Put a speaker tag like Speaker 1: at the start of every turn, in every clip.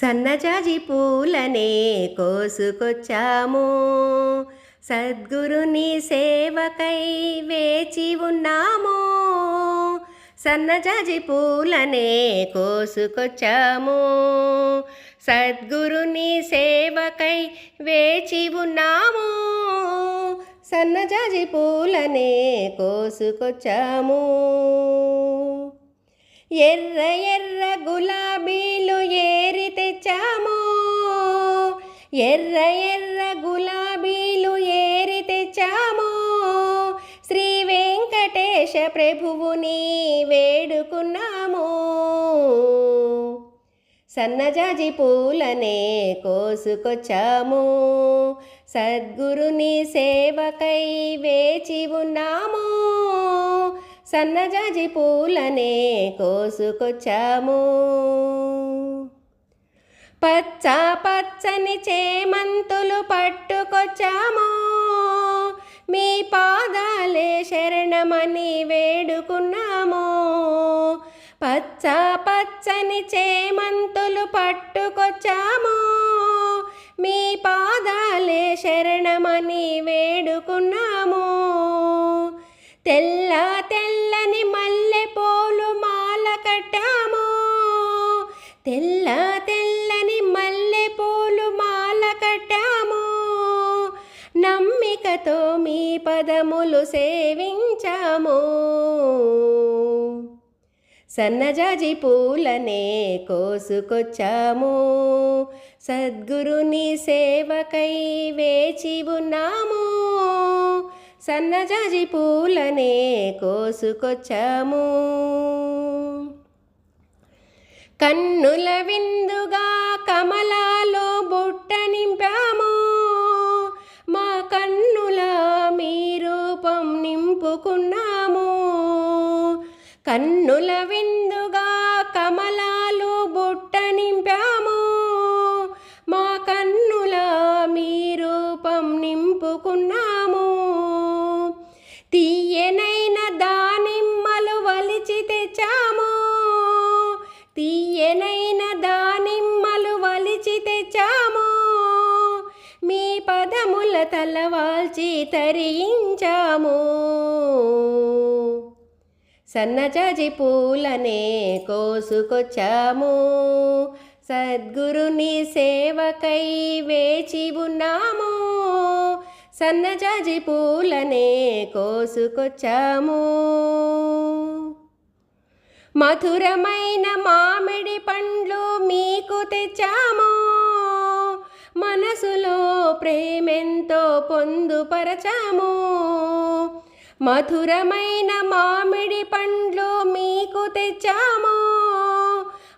Speaker 1: సన్నజాజి పూలనే కోసుకొచ్చాము. సద్గురుని సేవకై వేచి ఉన్నాము. సన్నజాజి పూలనే కోసుకొచ్చాము. సద్గురుని సేవకై వేచి ఉన్నాము. సన్నజాజి పూలనే కోసుకొచ్చాము. ఎర్ర ఎర్ర గులాబీలు ఏరి ఎర్ర ఎర్ర గులాబీలు ఏరి తెచ్చాము. శ్రీ వెంకటేశ ప్రభువుని వేడుకున్నాము. సన్నజాజి పూలనే కోసుకొచ్చాము. సద్గురుని సేవకై వేచి ఉన్నాము. సన్నజాజి పూలనే కోసుకొచ్చాము. పచ్చ పచ్చని చేమంతులు పట్టుకొచ్చాము. మీ పాదాలే శరణమని వేడుకున్నాము. పచ్చ పచ్చని చేమంతులు పట్టుకొచ్చాము. మీ పాదాలే శరణమని వేడుకున్నాము. నమ్మికతో మీ పదములు సేవించాము. సన్నజాజి పూలనే కోసుకొచ్చాము. సద్గురుని సేవకై వేచి ఉన్నాము. సన్నజాజి పూలనే కోసుకొచ్చాము. కన్నుల విందుగా కమలాలో బుట్ట నింపాము. నింపుకున్నాము కన్నుల విందుగా తలవాల్చి తరించాము సన్నజాజి పూలనే కోసుకొచ్చాము. సద్గురుని సేవకై వేచి ఉన్నాము. సన్నజాజి పూలనే కోసుకొచ్చాము. మధురమైన మామిడి పండ్లు మీకు తెచ్చాము. మనసులో ప్రేమెంతో పొందుపరచాము. మధురమైన మామిడి పండ్లు మీకు తెచ్చాము.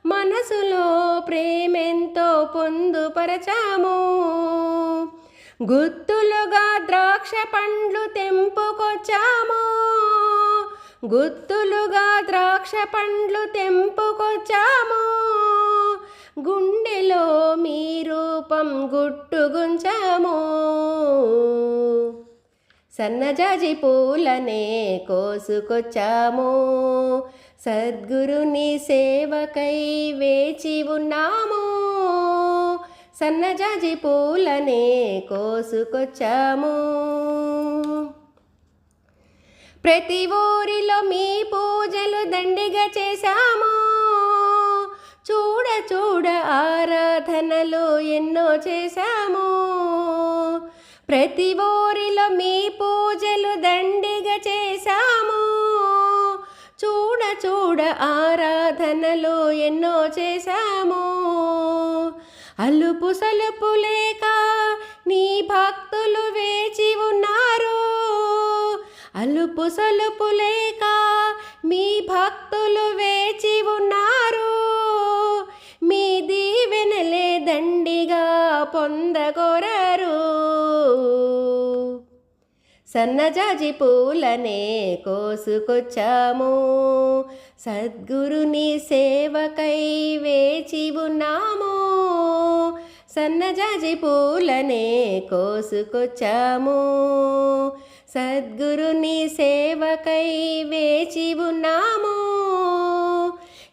Speaker 1: మనసులో ప్రేమెంతో పొందుపరచాము. గుత్తులుగా ద్రాక్ష పండ్లు తెంపుకొచ్చాము. గుత్తులుగా ద్రాక్ష పండ్లు తెంపుకొచ్చాము. గుండెలో మీ రూపం గుట్టుగుంచాము. సన్నజాజి పూలనే కోసుకొచ్చాము. సద్గురుని సేవకై వేచి ఉన్నాము. సన్నజాజి పూలనే కోసుకొచ్చాము. ప్రతి ఊరిలో మీ పూజలు దండిగా చేశాము. ఆరాధనలు ఎన్నో చేశాము. ప్రతి ఊరిలో మీ పూజలు దండిగా చేశాము. చూడ చూడ ఆరాధనలు ఎన్నో చేశాము. అలుపు సలుపు లేక నీ భక్తులు వేచి ఉన్నారు. అలుపు సలుపు లేక పొందగొరరు. సన్నజాజి పూలనే కోసుకొచ్చాము. సద్గురుని సేవకై వేచి ఉన్నాము. సన్నజాజి పూలనే కోసుకొచ్చాము. సద్గురుని సేవకై వేచి ఉన్నాము.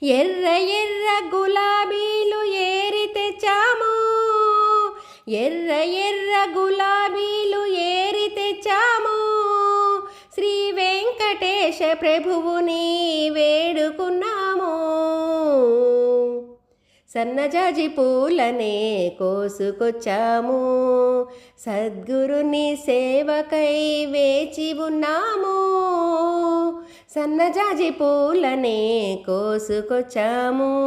Speaker 1: ఎర్ర ఎర్ర గులాబీలు ఏ ఎర్ర ఎర్ర గులాబీలు ఏరి తెచ్చాము. శ్రీ వెంకటేశ ప్రభువుని వేడుకున్నాము. సన్నజాజి పూలనే కోసుకొచ్చాము. సద్గురుని సేవకై వేచి ఉన్నాము. సన్నజాజి పూలనే కోసుకొచ్చాము.